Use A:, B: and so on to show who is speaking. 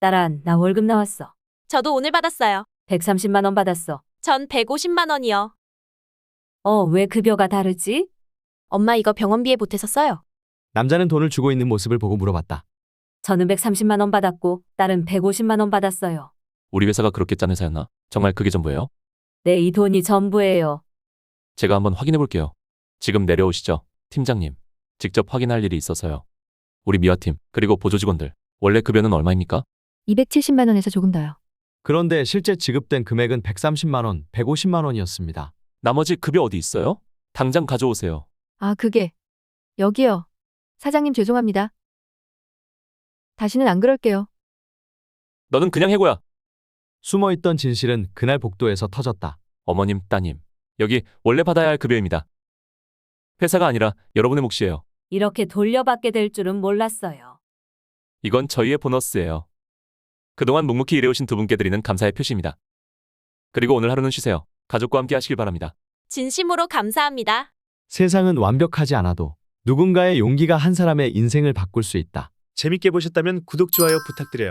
A: 딸아, 나 월급 나왔어.
B: 저도 오늘 받았어요.
A: 130만 원 받았어.
B: 전 150만 원이요.
A: 어, 왜 급여가 다르지?
B: 엄마 이거 병원비에 보태서 써요.
C: 남자는 돈을 주고 있는 모습을 보고 물어봤다.
A: 저는 130만 원 받았고 딸은 150만 원 받았어요.
D: 우리 회사가 그렇게 짠 회사였나? 정말 그게 전부예요?
A: 네, 이 돈이 전부예요.
D: 제가 한번 확인해 볼게요. 지금 내려오시죠. 팀장님. 직접 확인할 일이 있어서요. 우리 미화팀, 그리고 보조 직원들. 원래 급여는 얼마입니까?
E: 270만 원에서 조금 더요.
C: 그런데 실제 지급된 금액은 130만 원, 150만 원이었습니다.
D: 나머지 급여 어디 있어요? 당장 가져오세요.
E: 아, 그게. 여기요. 사장님 죄송합니다. 다시는 안 그럴게요.
D: 너는 그냥 해고야.
C: 숨어있던 진실은 그날 복도에서 터졌다.
D: 어머님, 따님. 여기 원래 받아야 할 급여입니다. 회사가 아니라 여러분의 몫이에요.
A: 이렇게 돌려받게 될 줄은 몰랐어요.
D: 이건 저희의 보너스예요. 그동안 묵묵히 일해오신 두 분께 드리는 감사의 표시입니다. 그리고 오늘 하루는 쉬세요. 가족과 함께 하시길 바랍니다.
B: 진심으로 감사합니다.
C: 세상은 완벽하지 않아도 누군가의 용기가 한 사람의 인생을 바꿀 수 있다.
F: 재밌게 보셨다면 구독, 좋아요 부탁드려요.